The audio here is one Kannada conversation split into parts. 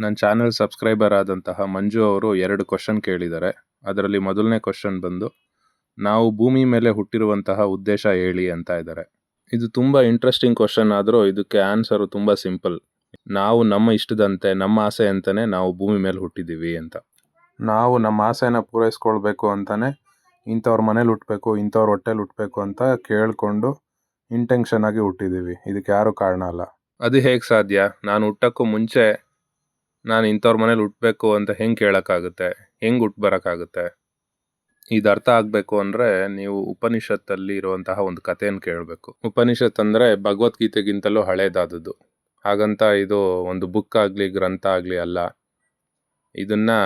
ನನ್ನ ಚಾನೆಲ್ ಸಬ್ಸ್ಕ್ರೈಬರ್ ಆದಂತಹ ಮಂಜು ಅವರು ಎರಡು ಕ್ವಶನ್ ಕೇಳಿದ್ದಾರೆ. ಅದರಲ್ಲಿ ಮೊದಲನೇ ಕ್ವಶನ್ ಬಂದು, ನಾವು ಭೂಮಿ ಮೇಲೆ ಹುಟ್ಟಿರುವಂತಹ ಉದ್ದೇಶ ಹೇಳಿ ಅಂತ ಇದ್ದಾರೆ. ಇದು ತುಂಬ ಇಂಟ್ರೆಸ್ಟಿಂಗ್ ಕ್ವಶನ್ ಆದರೂ ಇದಕ್ಕೆ ಆನ್ಸರು ತುಂಬ ಸಿಂಪಲ್ ನಾವು ನಮ್ಮ ಇಷ್ಟದಂತೆ, ನಮ್ಮ ಆಸೆ ಅಂತಲೇ ನಾವು ಭೂಮಿ ಮೇಲೆ ಹುಟ್ಟಿದ್ದೀವಿ ಅಂತ. ನಾವು ನಮ್ಮ ಆಸೆನ ಪೂರೈಸ್ಕೊಳ್ಬೇಕು ಅಂತಲೇ ಇಂಥವ್ರ ಮನೇಲಿ ಹುಟ್ಟಬೇಕು ಇಂಥವ್ರ ಹೊಟ್ಟೆಲಿ ಹುಟ್ಟಬೇಕು ಅಂತ ಕೇಳಿಕೊಂಡು ಇಂಟೆನ್ಷನ್ ಆಗಿ ಹುಟ್ಟಿದ್ದೀವಿ. ಇದಕ್ಕೆ ಯಾರು ಕಾರಣ ಅಲ್ಲ. ಅದು ಹೇಗೆ ಸಾಧ್ಯ? ನಾನು ಹುಟ್ಟಕ್ಕೂ ಮುಂಚೆ ನಾನು ಇಂಥವ್ರ ಮನೇಲಿ ಹುಟ್ಟಬೇಕು ಅಂತ ಹೆಂಗೆ ಕೇಳೋಕ್ಕಾಗುತ್ತೆ? ಹೆಂಗೆ ಹುಟ್ಟು ಬರೋಕ್ಕಾಗುತ್ತೆ? ಇದು ಅರ್ಥ ಆಗಬೇಕು ಅಂದರೆ ನೀವು ಉಪನಿಷತ್ತಲ್ಲಿ ಇರುವಂತಹ ಒಂದು ಕಥೆಯನ್ನು ಕೇಳಬೇಕು. ಉಪನಿಷತ್ ಅಂದರೆ ಭಗವದ್ಗೀತೆಗಿಂತಲೂ ಹಳೇದಾದದ್ದು. ಹಾಗಂತ ಇದು ಒಂದು ಬುಕ್ ಆಗಲಿ, ಗ್ರಂಥ ಆಗಲಿ ಅಲ್ಲ. ಇದನ್ನು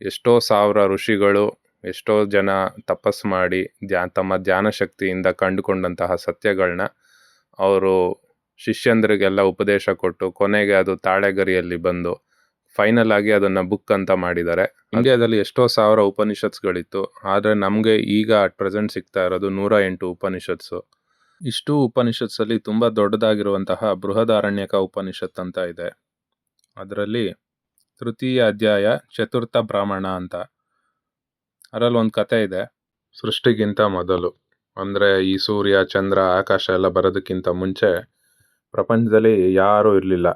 ಎಷ್ಟೋ ಸಾವಿರ ಋಷಿಗಳು, ಎಷ್ಟೋ ಜನ ತಪಸ್ಸು ಮಾಡಿ ಧ್ಯ, ತಮ್ಮ ಧ್ಯಾನ ಶಕ್ತಿಯಿಂದ ಕಂಡುಕೊಂಡಂತಹ ಸತ್ಯಗಳನ್ನ ಅವರು ಶಿಷ್ಯಂದರಿಗೆಲ್ಲ ಉಪದೇಶ ಕೊಟ್ಟು ಕೊನೆಗೆ ಅದು ತಾಳೆಗರಿಯಲ್ಲಿ ಬಂದು ಫೈನಲ್ ಆಗಿ ಅದನ್ನ ಬುಕ್ ಅಂತ ಮಾಡಿದ್ದಾರೆ. ಇಂಡಿಯಾದಲ್ಲಿ ಎಷ್ಟೋ ಸಾವಿರ ಉಪನಿಷತ್ಸ್ಗಳಿತ್ತು. ಆದರೆ ನಮಗೆ ಈಗ ಅಟ್ ಪ್ರೆಸೆಂಟ್ ಸಿಗ್ತಾ ಇರೋದು ನೂರ ಎಂಟು ಉಪನಿಷತ್ಸು. ಇಷ್ಟು ಉಪನಿಷತ್ಸಲ್ಲಿ ತುಂಬ ದೊಡ್ಡದಾಗಿರುವಂತಹ ಬೃಹದಾರಣ್ಯಕ ಉಪನಿಷತ್ ಅಂತ ಇದೆ. ಅದರಲ್ಲಿ ತೃತೀಯ ಅಧ್ಯಾಯ ಚತುರ್ಥ ಬ್ರಾಹ್ಮಣ ಅಂತ. ಅದರಲ್ಲಿ ಒಂದು ಕತೆ ಇದೆ. ಸೃಷ್ಟಿಗಿಂತ ಮೊದಲು. ಅಂದರೆ ಈ ಸೂರ್ಯ, ಚಂದ್ರ, ಆಕಾಶ ಎಲ್ಲ ಬರೋದಕ್ಕಿಂತ ಮುಂಚೆ ಪ್ರಪಂಚದಲ್ಲಿ ಯಾರೂ ಇರಲಿಲ್ಲ.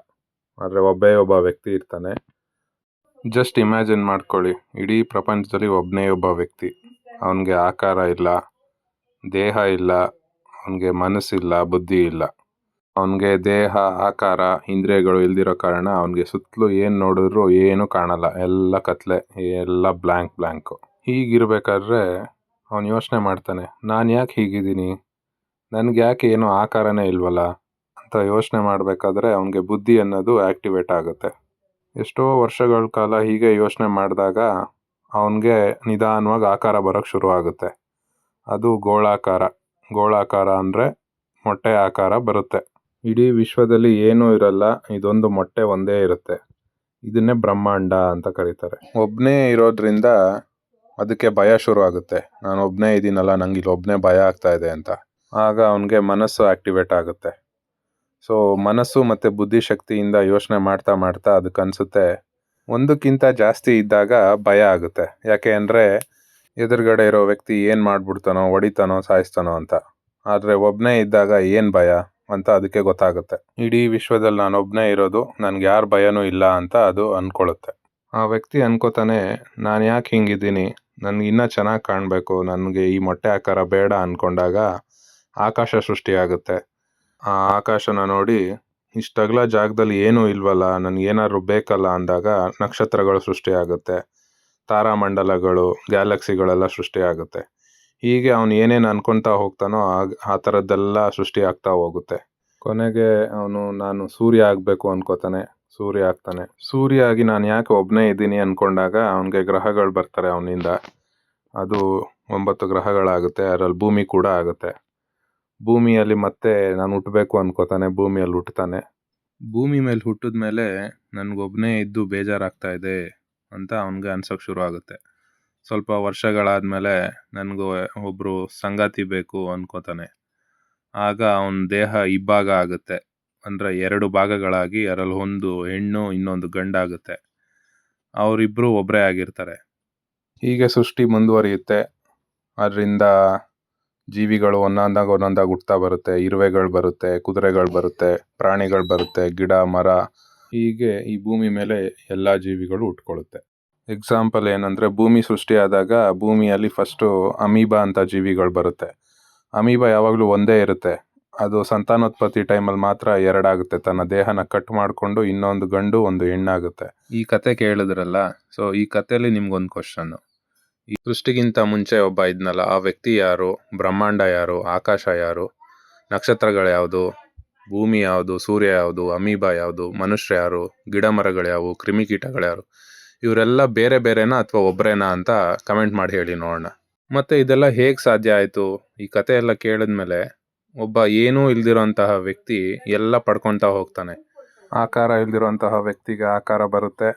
ಆದರೆ ಒಬ್ಬೇ ಒಬ್ಬ ವ್ಯಕ್ತಿ ಇರ್ತಾನೆ. ಜಸ್ಟ್ ಇಮ್ಯಾಜಿನ್ ಮಾಡ್ಕೊಳ್ಳಿ. ಇಡೀ ಪ್ರಪಂಚದಲ್ಲಿ ಒಬ್ಬನೇ ಒಬ್ಬ ವ್ಯಕ್ತಿ. ಅವನಿಗೆ ಆಕಾರ ಇಲ್ಲ, ದೇಹ ಇಲ್ಲ, ಅವನಿಗೆ ಮನಸ್ಸಿಲ್ಲ ಬುದ್ಧಿ ಇಲ್ಲ. ಅವನಿಗೆ ದೇಹ, ಆಕಾರ, ಇಂದ್ರಿಯಗಳು ಇಲ್ದಿರೋ ಕಾರಣ ಅವನಿಗೆ ಸುತ್ತಲೂ ಏನು ನೋಡಿದ್ರು ಏನೂ ಕಾಣಲ್ಲ. ಎಲ್ಲ ಕತ್ಲೆ, ಎಲ್ಲ ಬ್ಲ್ಯಾಂಕ್, ಬ್ಲ್ಯಾಂಕು. ಹೀಗಿರ್ಬೇಕಾದ್ರೆ ಅವನು ಯೋಚನೆ ಮಾಡ್ತಾನೆ, ನಾನು ಯಾಕೆ ಹೀಗಿದ್ದೀನಿ? ನನಗೆ ಯಾಕೆ ಏನೂ ಆಕಾರನೇ ಇಲ್ವಲ್ಲ? ಅಂತ ಯೋಚನೆ ಮಾಡಬೇಕಾದ್ರೆ ಅವನಿಗೆ ಬುದ್ಧಿ ಅನ್ನೋದು ಆ್ಯಕ್ಟಿವೇಟ್ ಆಗುತ್ತೆ. ಎಷ್ಟೋ ವರ್ಷಗಳ ಕಾಲ ಹೀಗೆ ಯೋಚನೆ ಮಾಡಿದಾಗ ಅವನಿಗೆ ನಿಧಾನವಾಗಿ ಆಕಾರ ಬರೋಕ್ಕೆ ಶುರು ಆಗುತ್ತೆ ಅದು ಗೋಳಾಕಾರ. ಗೋಳಾಕಾರ ಅಂದರೆ ಮೊಟ್ಟೆ ಆಕಾರ ಬರುತ್ತೆ. ಇಡೀ ವಿಶ್ವದಲ್ಲಿ ಏನೂ ಇರಲ್ಲ, ಇದೊಂದು ಮೊಟ್ಟೆ ಒಂದೇ ಇರುತ್ತೆ. ಇದನ್ನೇ ಬ್ರಹ್ಮಾಂಡ ಅಂತ ಕರೀತಾರೆ. ಒಬ್ಬನೇ ಇರೋದ್ರಿಂದ ಅದಕ್ಕೆ ಭಯ ಶುರು ಆಗುತ್ತೆ ನಾನು ಒಬ್ಬನೇ ಇದ್ದೀನಲ್ಲ ನಂಗೆ ಇಲ್ಲಿ ಒಬ್ಬನೇ ಭಯ ಆಗ್ತಾ ಇದೆ ಅಂತ. ಆಗ ಅವನಿಗೆ ಮನಸ್ಸು ಆ್ಯಕ್ಟಿವೇಟ್ ಆಗುತ್ತೆ. ಸೊ ಮನಸ್ಸು ಮತ್ತು ಬುದ್ಧಿಶಕ್ತಿಯಿಂದ ಯೋಚನೆ ಮಾಡ್ತಾ ಮಾಡ್ತಾ ಅದಕ್ಕೆ ಅನಿಸುತ್ತೆ. ಒಂದಕ್ಕಿಂತ ಜಾಸ್ತಿ ಇದ್ದಾಗ ಭಯ ಆಗುತ್ತೆ. ಯಾಕೆ ಅಂದರೆ ಎದುರುಗಡೆ ಇರೋ ವ್ಯಕ್ತಿ ಏನು ಮಾಡ್ಬಿಡ್ತಾನೋ, ಹೊಡಿತಾನೋ, ಸಾಯಿಸ್ತಾನೋ ಅಂತ. ಆದರೆ ಒಬ್ಬನೇ ಇದ್ದಾಗ ಏನು ಭಯ ಅಂತ ಅದಕ್ಕೆ ಗೊತ್ತಾಗುತ್ತೆ. ಇಡೀ ವಿಶ್ವದಲ್ಲಿ ನಾನು ಒಬ್ಬನೇ ಇರೋದು, ನನಗೆ ಯಾರು ಭಯನೂ ಇಲ್ಲ ಅಂತ ಅದು ಅಂದ್ಕೊಳ್ಳುತ್ತೆ ಆ ವ್ಯಕ್ತಿ ಅನ್ಕೋತಾನೆ, ನಾನು ಯಾಕೆ ಹಿಂಗಿದ್ದೀನಿ? ನನಗೆ ಇನ್ನೂ ಚೆನ್ನಾಗಿ ಕಾಣಬೇಕು. ನನಗೆ ಈ ಮೊಟ್ಟೆ ಆಕಾರ ಬೇಡ ಅಂದ್ಕೊಂಡಾಗ ಆಕಾಶ ಸೃಷ್ಟಿಯಾಗುತ್ತೆ ಆ ಆಕಾಶನ ನೋಡಿ, ಇಷ್ಟಗಲ ಜಾಗದಲ್ಲಿ ಏನೂ ಇಲ್ವಲ್ಲ ನನಗೇನಾದ್ರು ಬೇಕಲ್ಲ ಅಂದಾಗ ನಕ್ಷತ್ರಗಳು ಸೃಷ್ಟಿಯಾಗುತ್ತೆ. ತಾರಾಮಂಡಲಗಳು, ಗ್ಯಾಲಕ್ಸಿಗಳೆಲ್ಲ ಸೃಷ್ಟಿಯಾಗುತ್ತೆ. ಹೀಗೆ ಅವನು ಏನೇನು ಅನ್ಕೊತಾ ಹೋಗ್ತಾನೋ ಆಗ, ಆ ಥರದ್ದೆಲ್ಲ ಸೃಷ್ಟಿಯಾಗ್ತಾ ಹೋಗುತ್ತೆ. ಕೊನೆಗೆ ಅವನು, ನಾನು ಸೂರ್ಯ ಆಗಬೇಕು ಅನ್ಕೋತಾನೆ. ಸೂರ್ಯ ಆಗ್ತಾನೆ. ಸೂರ್ಯ ಆಗಿ ನಾನು ಯಾಕೆ ಒಬ್ಬನೇ ಇದ್ದೀನಿ ಅಂದ್ಕೊಂಡಾಗ ಅವನಿಗೆ ಗ್ರಹಗಳು ಬರ್ತಾರೆ ಅವನಿಂದ. ಅದು ಒಂಬತ್ತು ಗ್ರಹಗಳಾಗುತ್ತೆ. ಅದರಲ್ಲಿ ಭೂಮಿ ಕೂಡ ಆಗುತ್ತೆ. ಭೂಮಿಯಲ್ಲಿ ಮತ್ತೆ ನಾನು ಹುಟ್ಟಬೇಕು ಅನ್ಕೋತಾನೆ ಭೂಮಿಯಲ್ಲಿ ಹುಟ್ಟುತ್ತಾನೆ ಭೂಮಿ ಮೇಲೆ ಹುಟ್ಟಿದ ಮೇಲೆ ನನಗೊಬ್ಬನೇ ಇದ್ದು ಬೇಜಾರಾಗ್ತಾ ಇದೆ ಅಂತ ಅವನಿಗೆ ಅನ್ಸೋಕ್ಕೆ ಶುರು ಆಗುತ್ತೆ. ಸ್ವಲ್ಪ ವರ್ಷಗಳಾದಮೇಲೆ ನನಗೂ ಒಬ್ಬರು ಸಂಗಾತಿ ಬೇಕು ಅನ್ಕೋತಾನೆ. ಆಗ ಅವನ ದೇಹ ಇಬ್ಬಾಗ ಆಗುತ್ತೆ. ಅಂದರೆ ಎರಡು ಭಾಗಗಳಾಗಿ ಅದರಲ್ಲಿ ಒಂದು ಹೆಣ್ಣು ಇನ್ನೊಂದು ಗಂಡಾಗುತ್ತೆ. ಅವರಿಬ್ಬರು ಒಬ್ಬರೇ ಆಗಿರ್ತಾರೆ. ಹೀಗೆ ಸೃಷ್ಟಿ ಮುಂದುವರಿಯುತ್ತೆ. ಅದರಿಂದ ಜೀವಿಗಳು ಒಂದೊಂದಾಗಿ ಒಂದೊಂದಾಗಿ ಹುಟ್ತಾ ಬರುತ್ತೆ. ಇರುವೆಗಳು ಬರುತ್ತೆ, ಕುದುರೆಗಳು ಬರುತ್ತೆ, ಪ್ರಾಣಿಗಳು ಬರುತ್ತೆ, ಗಿಡ, ಮರ. ಹೀಗೆ ಈ ಭೂಮಿ ಮೇಲೆ ಎಲ್ಲ ಜೀವಿಗಳು ಹುಟ್ಕೊಳ್ಳುತ್ತೆ. ಎಕ್ಸಾಂಪಲ್ ಏನಂದರೆ ಭೂಮಿ ಸೃಷ್ಟಿಯಾದಾಗ ಭೂಮಿಯಲ್ಲಿ ಫಸ್ಟು ಅಮೀಬಾ ಅಂತ ಜೀವಿಗಳು ಬರುತ್ತೆ. ಅಮೀಬಾ ಯಾವಾಗಲೂ ಒಂದೇ ಇರುತ್ತೆ. ಅದು ಸಂತಾನೋತ್ಪತ್ತಿ ಟೈಮಲ್ಲಿ ಮಾತ್ರ ಎರಡಾಗುತ್ತೆ. ತನ್ನ ದೇಹನ ಕಟ್ ಮಾಡಿಕೊಂಡು ಇನ್ನೊಂದು ಗಂಡು, ಒಂದು ಹೆಣ್ಣಾಗುತ್ತೆ. ಈ ಕತೆ ಕೇಳಿದ್ರಲ್ಲ? ಸೊ ಈ ಕಥೆಯಲ್ಲಿ ನಿಮ್ಗೊಂದು ಕ್ವಶನ್ನು ಈ ಸೃಷ್ಟಿಗಿಂತ ಮುಂಚೆ ಒಬ್ಬ ಇದ್ನಲ್ಲ, ಆ ವ್ಯಕ್ತಿ ಯಾರು? ಬ್ರಹ್ಮಾಂಡ ಯಾರು? ಆಕಾಶ ಯಾರು? ನಕ್ಷತ್ರಗಳು ಯಾವುದು? ಭೂಮಿ ಯಾವುದು? ಸೂರ್ಯ ಯಾವುದು? ಅಮೀಬಾ ಯಾವುದು? ಮನುಷ್ಯ ಯಾರು? ಗಿಡ ಮರಗಳು ಯಾವು? ಕ್ರಿಮಿಕೀಟಗಳು ಯಾರು? ಇವರೆಲ್ಲ ಬೇರೆ ಬೇರೆನಾ ಅಥವಾ ಒಬ್ಬರೇನಾ ಅಂತ ಕಮೆಂಟ್ ಮಾಡಿ ಹೇಳಿ ನೋಡೋಣ. ಮತ್ತು ಇದೆಲ್ಲ ಹೇಗೆ ಸಾಧ್ಯ ಆಯಿತು? ಈ ಕತೆ ಎಲ್ಲ ಕೇಳಿದ್ಮೇಲೆ ಒಬ್ಬ ಏನೂ ಇಲ್ದಿರೋಂತಹ ವ್ಯಕ್ತಿ ಎಲ್ಲ ಪಡ್ಕೊತಾ ಹೋಗ್ತಾನೆ. ಆಕಾರ ಇಲ್ದಿರೋಂತಹ ವ್ಯಕ್ತಿಗೆ ಆಕಾರ ಬರುತ್ತೆ.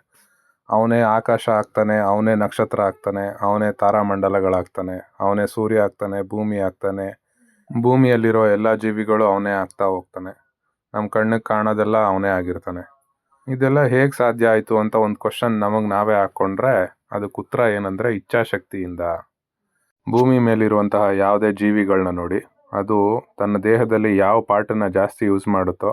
ಅವನೇ ಆಕಾಶ ಆಗ್ತಾನೆ, ಅವನೇ ನಕ್ಷತ್ರ ಆಗ್ತಾನೆ, ಅವನೇ ತಾರಾಮಂಡಲಗಳಾಗ್ತಾನೆ, ಅವನೇ ಸೂರ್ಯ ಆಗ್ತಾನೆ, ಭೂಮಿ ಆಗ್ತಾನೆ. ಭೂಮಿಯಲ್ಲಿರೋ ಎಲ್ಲ ಜೀವಿಗಳು ಅವನೇ ಆಗ್ತಾ ಹೋಗ್ತಾನೆ. ನಮ್ಮ ಕಣ್ಣಿಗೆ ಕಾಣೋದೆಲ್ಲ ಅವನೇ ಆಗಿರ್ತಾನೆ. ಇದೆಲ್ಲ ಹೇಗೆ ಸಾಧ್ಯ ಆಯಿತು ಅಂತ ಒಂದು ಕ್ವಶನ್ ನಮಗೆ ನಾವೇ ಹಾಕ್ಕೊಂಡ್ರೆ ಅದಕ್ಕೆ ಉತ್ತರ ಏನಂದರೆ ಇಚ್ಛಾಶಕ್ತಿಯಿಂದ. ಭೂಮಿ ಮೇಲಿರುವಂತಹ ಯಾವುದೇ ಜೀವಿಗಳನ್ನ ನೋಡಿ, ಅದು ತನ್ನ ದೇಹದಲ್ಲಿ ಯಾವ ಪಾರ್ಟನ್ನ ಜಾಸ್ತಿ ಯೂಸ್ ಮಾಡುತ್ತೋ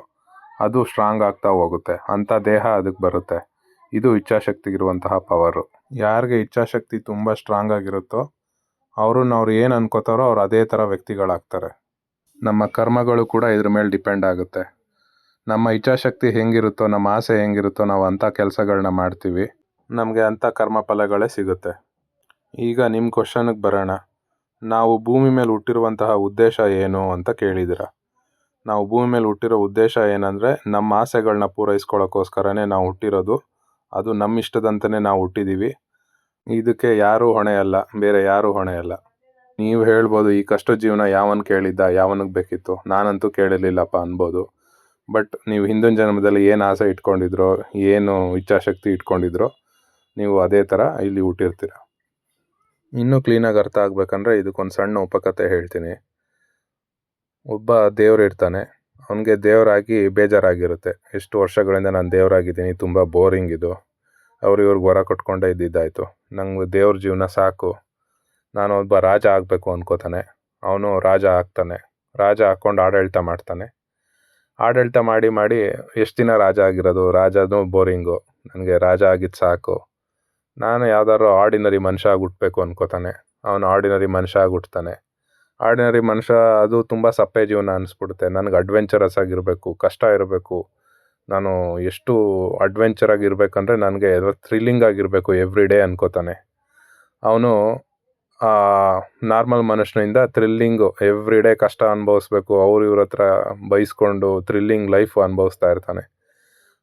ಅದು ಸ್ಟ್ರಾಂಗ್ ಆಗ್ತಾ ಹೋಗುತ್ತೆ. ಅಂಥ ದೇಹ ಅದಕ್ಕೆ ಬರುತ್ತೆ. ಇದು ಇಚ್ಛಾಶಕ್ತಿಗಿರುವಂತಹ ಪವರು ಯಾರಿಗೆ ಇಚ್ಛಾಶಕ್ತಿ ತುಂಬ ಸ್ಟ್ರಾಂಗ್ ಆಗಿರುತ್ತೋ ಅವ್ರನ್ನ ಅವ್ರು ಏನು ಅನ್ಕೋತಾರೋ ಅವ್ರು ಅದೇ ಥರ ವ್ಯಕ್ತಿಗಳಾಗ್ತಾರೆ. ನಮ್ಮ ಕರ್ಮಗಳು ಕೂಡ ಇದ್ರ ಮೇಲೆ ಡಿಪೆಂಡ್ ಆಗುತ್ತೆ. ನಮ್ಮ ಇಚ್ಛಾಶಕ್ತಿ ಹೆಂಗಿರುತ್ತೋ, ನಮ್ಮ ಆಸೆ ಹೆಂಗಿರುತ್ತೋ ನಾವು ಅಂಥ ಕೆಲಸಗಳನ್ನ ಮಾಡ್ತೀವಿ. ನಮಗೆ ಅಂಥ ಕರ್ಮ ಫಲಗಳೇ ಸಿಗುತ್ತೆ. ಈಗ ನಿಮ್ಮ ಕ್ವಶನ್ಗೆ ಬರೋಣ. ನಾವು ಭೂಮಿ ಮೇಲೆ ಹುಟ್ಟಿರುವಂತಹ ಉದ್ದೇಶ ಏನು ಅಂತ ಕೇಳಿದಿರ? ನಾವು ಭೂಮಿ ಮೇಲೆ ಹುಟ್ಟಿರೋ ಉದ್ದೇಶ ಏನಂದರೆ ನಮ್ಮ ಆಸೆಗಳನ್ನ ಪೂರೈಸ್ಕೊಳ್ಳೋಕ್ಕೋಸ್ಕರನೇ ನಾವು ಹುಟ್ಟಿರೋದು ಅದು ನಮ್ಮ ಇಷ್ಟದಂತೆಯೇ ನಾವು ಹುಟ್ಟಿದ್ದೀವಿ ಇದಕ್ಕೆ ಯಾರೂ ಹೊಣೆ ಅಲ್ಲ, ಬೇರೆ ಯಾರೂ ಹೊಣೆ ಅಲ್ಲ. ನೀವು ಹೇಳ್ಬೋದು ಈ ಕಷ್ಟ ಜೀವನ ಯಾವನ್ ಕೇಳಿದ್ದ, ಯಾವನಿಗೆ ಬೇಕಿತ್ತು? ನಾನಂತೂ ಕೇಳಿರ್ಲಿಲ್ಲಪ್ಪ ಅನ್ಬೋದು. ಬಟ್ ನೀವು ಹಿಂದಿನ ಜನ್ಮದಲ್ಲಿ ಏನು ಆಸೆ ಇಟ್ಕೊಂಡಿದ್ರೋ, ಏನು ಇಚ್ಛಾಶಕ್ತಿ ಇಟ್ಕೊಂಡಿದ್ರೋ, ನೀವು ಅದೇ ಥರ ಇಲ್ಲಿ ಹುಟ್ಟಿರ್ತೀರ. ಇನ್ನೂ ಕ್ಲೀನಾಗಿ ಅರ್ಥ ಆಗ್ಬೇಕಂದ್ರೆ ಇದಕ್ಕೊಂದು ಸಣ್ಣ ಉಪಕಥೆ ಹೇಳ್ತೀನಿ. ಒಬ್ಬ ದೇವ್ರು ಇರ್ತಾನೆ. ಅವನಿಗೆ ದೇವರಾಗಿ ಬೇಜಾರಾಗಿರುತ್ತೆ. ಎಷ್ಟು ವರ್ಷಗಳಿಂದ ನಾನು ದೇವರಾಗಿದ್ದೀನಿ, ತುಂಬ ಬೋರಿಂಗ್ ಇದು. ಅವ್ರು ಇವ್ರಿಗೆ ವರ ಕೊಟ್ಕೊಂಡೇ ಇದ್ದಿದ್ದಾಯಿತು. ನಂಗೆ ದೇವ್ರ ಜೀವನ ಸಾಕು. ನಾನು ಒಬ್ಬ ರಾಜ ಆಗಬೇಕು ಅನ್ಕೋತಾನೆ. ಅವನು ರಾಜ ಆಗ್ತಾನೆ. ರಾಜ ಹಾಕ್ಕೊಂಡು ಆಡಳಿತ ಮಾಡ್ತಾನೆ. ಆಡಳಿತ ಮಾಡಿ ಮಾಡಿ ಎಷ್ಟು ದಿನ ರಾಜ ಆಗಿರೋದು? ರಾಜನೂ ಬೋರಿಂಗು. ನನಗೆ ರಾಜ ಆಗಿದ್ದು ಸಾಕು. ನಾನು ಯಾವ್ದಾದ್ರು ಆರ್ಡಿನರಿ ಮನುಷ್ಯ ಆಗಿ ಹುಟ್ಟಬೇಕು ಅನ್ಕೋತಾನೆ. ಅವನು ಆರ್ಡಿನರಿ ಮನುಷ್ಯ ಆಗಿ ಹುಟ್ತಾನೆ ಆರ್ಡಿನರಿ ಮನುಷ್ಯ ಅದು ತುಂಬ ಸಪ್ಪೆ ಜೀವನ ಅನಿಸ್ಬಿಡುತ್ತೆ. ನನಗೆ ಅಡ್ವೆಂಚರಸ್ ಆಗಿರಬೇಕು, ಕಷ್ಟ ಇರಬೇಕು. ನಾನು ಎಷ್ಟು ಅಡ್ವೆಂಚರ್ ಆಗಿರಬೇಕಂದ್ರೆ ನನಗೆ ಥ್ರಿಲ್ಲಿಂಗ್ ಆಗಿರಬೇಕು ಎವ್ರಿ ಡೇ ಅನ್ಕೋತಾನೆ. ಅವನು ನಾರ್ಮಲ್ ಮನುಷ್ಯನಿಂದ ಥ್ರಿಲ್ಲಿಂಗು ಎವ್ರಿ ಡೇ ಕಷ್ಟ ಅನುಭವಿಸ್ಬೇಕು, ಅವ್ರು ಇವ್ರ ಹತ್ರ ಬೈಸ್ಕೊಂಡು ಥ್ರಿಲ್ಲಿಂಗ್ ಲೈಫ್ ಅನುಭವಿಸ್ತಾ ಇರ್ತಾನೆ.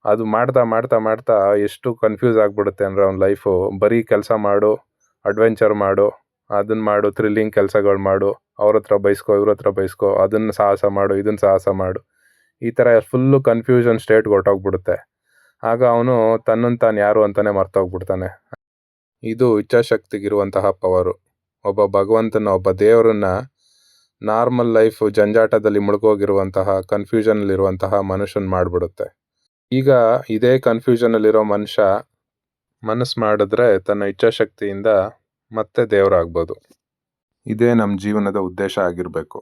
ಅದು ಮಾಡ್ತಾ ಮಾಡ್ತಾ ಮಾಡ್ತಾ ಎಷ್ಟು ಕನ್ಫ್ಯೂಸ್ ಆಗಿಬಿಡುತ್ತೆ ಅಂದರೆ ಅವ್ನ ಲೈಫು ಬರೀ ಕೆಲಸ ಮಾಡು ಅಡ್ವೆಂಚರ್ ಮಾಡು ಅದನ್ನು ಮಾಡು ಥ್ರಿಲ್ಲಿಂಗ್ ಕೆಲಸಗಳು ಮಾಡು, ಅವ್ರ ಹತ್ರ ಬೈಸ್ಕೊ, ಇವ್ರ ಹತ್ರ ಬೈಸ್ಕೊ, ಅದನ್ನು ಸಾಹಸ ಮಾಡು, ಇದನ್ನು ಸಾಹಸ ಮಾಡು. ಈ ಥರ ಫುಲ್ಲು ಕನ್ಫ್ಯೂಷನ್ ಸ್ಟೇಟ್ಗೆ ಹೊರಟೋಗ್ಬಿಡುತ್ತೆ ಆಗ ಅವನು ತನ್ನನ್ನು ತಾನು ಯಾರು ಅಂತಲೇ ಮರ್ತೋಗ್ಬಿಡ್ತಾನೆ. ಇದು ಇಚ್ಛಾಶಕ್ತಿಗಿರುವಂತಹ ಪವರು ಒಬ್ಬ ಭಗವಂತನ, ಒಬ್ಬ ದೇವರನ್ನ ನಾರ್ಮಲ್ ಲೈಫ್ ಜಂಜಾಟದಲ್ಲಿ ಮುಳುಗೋಗಿರುವಂತಹ ಕನ್ಫ್ಯೂಷನಲ್ಲಿರುವಂತಹ ಮನುಷ್ಯನ್ ಮಾಡಿಬಿಡುತ್ತೆ. ಈಗ ಇದೇ ಕನ್ಫ್ಯೂಷನಲ್ಲಿರೋ ಮನುಷ್ಯ ಮನಸ್ಸು ಮಾಡಿದ್ರೆ ತನ್ನ ಇಚ್ಛಾಶಕ್ತಿಯಿಂದ ಮತ್ತೆ ದೇವರಾಗ್ಬೋದು. ಇದೇ ನಮ್ಮ ಜೀವನದ ಉದ್ದೇಶ ಆಗಿರಬೇಕು.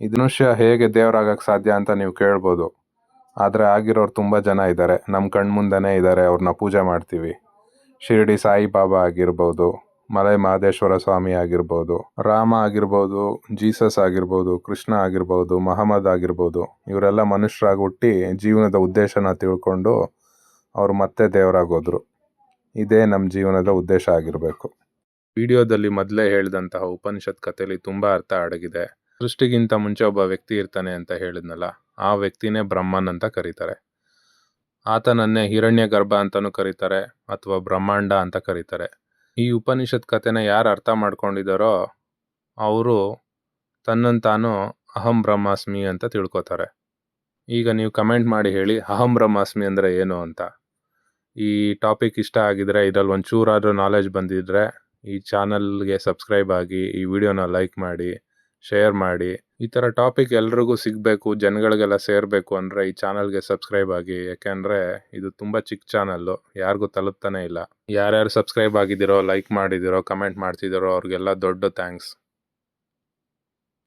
ಈ ಮನುಷ್ಯ ಹೇಗೆ ದೇವರಾಗಕ್ಕೆ ಸಾಧ್ಯ ಅಂತ ನೀವು ಕೇಳ್ಬೋದು. ಆದರೆ ಆಗಿರೋರು ತುಂಬ ಜನ ಇದ್ದಾರೆ ನಮ್ಮ ಕಣ್ಮುಂದನೇ ಇದ್ದಾರೆ ಅವ್ರನ್ನ ಪೂಜೆ ಮಾಡ್ತೀವಿ. ಶಿರಡಿ ಸಾಯಿಬಾಬಾ ಆಗಿರ್ಬೋದು, ಮಲೈ ಮಹದೇಶ್ವರ ಸ್ವಾಮಿ ಆಗಿರ್ಬೋದು, ರಾಮ ಆಗಿರ್ಬೋದು, ಜೀಸಸ್ ಆಗಿರ್ಬೋದು, ಕೃಷ್ಣ ಆಗಿರ್ಬೋದು, ಮಹಮ್ಮದ್ ಆಗಿರ್ಬೋದು, ಇವರೆಲ್ಲ ಮನುಷ್ಯರಾಗಿ ಹುಟ್ಟಿ ಜೀವನದ ಉದ್ದೇಶನ ತಿಳ್ಕೊಂಡು ಅವರು ಮತ್ತೆ ದೇವರಾಗೋದ್ರು ಇದೇ ನಮ್ಮ ಜೀವನದ ಉದ್ದೇಶ ಆಗಿರಬೇಕು. ವಿಡಿಯೋದಲ್ಲಿ ಮೊದಲೇ ಹೇಳಿದಂತಹ ಉಪನಿಷತ್ ಕಥೆಯಲ್ಲಿ ತುಂಬ ಅರ್ಥ ಅಡಗಿದೆ. ಸೃಷ್ಟಿಗಿಂತ ಮುಂಚೆ ಒಬ್ಬ ವ್ಯಕ್ತಿ ಇರ್ತಾನೆ ಅಂತ ಹೇಳಿದ್ನಲ್ಲ, ಆ ವ್ಯಕ್ತಿನೇ ಬ್ರಹ್ಮನ್ ಅಂತ ಕರೀತಾರೆ. ಆತನನ್ನೇ ಹಿರಣ್ಯ ಗರ್ಭ ಅಂತಲೂ ಕರೀತಾರೆ, ಅಥವಾ ಬ್ರಹ್ಮಾಂಡ ಅಂತ ಕರೀತಾರೆ. ಈ ಉಪನಿಷತ್ ಕಥೆನ ಯಾರು ಅರ್ಥ ಮಾಡ್ಕೊಂಡಿದ್ದಾರೋ ಅವರು ತನ್ನನ್ನು ತಾನು ಅಹಂ ಬ್ರಹ್ಮಾಸ್ಮಿ ಅಂತ ತಿಳ್ಕೊತಾರೆ. ಈಗ ನೀವು ಕಮೆಂಟ್ ಮಾಡಿ ಹೇಳಿ, ಅಹಂ ಬ್ರಹ್ಮಾಸ್ಮಿ ಅಂದರೆ ಏನು ಅಂತ? ಈ ಟಾಪಿಕ್ ಇಷ್ಟ ಆಗಿದ್ರೆ ಇದರಲ್ಲಿ ಒಂಚೂರಾದರೂ ನಾಲೆಜ್ ಬಂದಿದ್ರೆ ಈ ಚಾನಲ್ಗೆ ಸಬ್ಸ್ಕ್ರೈಬ್ ಆಗಿ, ಈ ವಿಡಿಯೋನ ಲೈಕ್ ಮಾಡಿ, ಶೇರ್ ಮಾಡಿ, ಈ ಥರ ಟಾಪಿಕ್ ಎಲ್ರಿಗೂ ಸಿಗಬೇಕು, ಜನಗಳಿಗೆಲ್ಲ ಸೇರಬೇಕು ಅಂದರೆ ಈ ಚಾನಲ್ಗೆ ಸಬ್ಸ್ಕ್ರೈಬ್ ಆಗಿ. ಯಾಕೆಂದರೆ ಇದು ತುಂಬ ಚಿಕ್ಕ ಚಾನಲ್ಲು, ಯಾರಿಗೂ ತಲುಪ್ತಾನೆ ಇಲ್ಲ. ಯಾರ್ಯಾರು ಸಬ್ಸ್ಕ್ರೈಬ್ ಆಗಿದ್ದೀರೋ, ಲೈಕ್ ಮಾಡಿದ್ದೀರೋ, ಕಮೆಂಟ್ ಮಾಡ್ತಿದ್ದೀರೋ, ಅವ್ರಿಗೆಲ್ಲ ದೊಡ್ಡ ಥ್ಯಾಂಕ್ಸ್.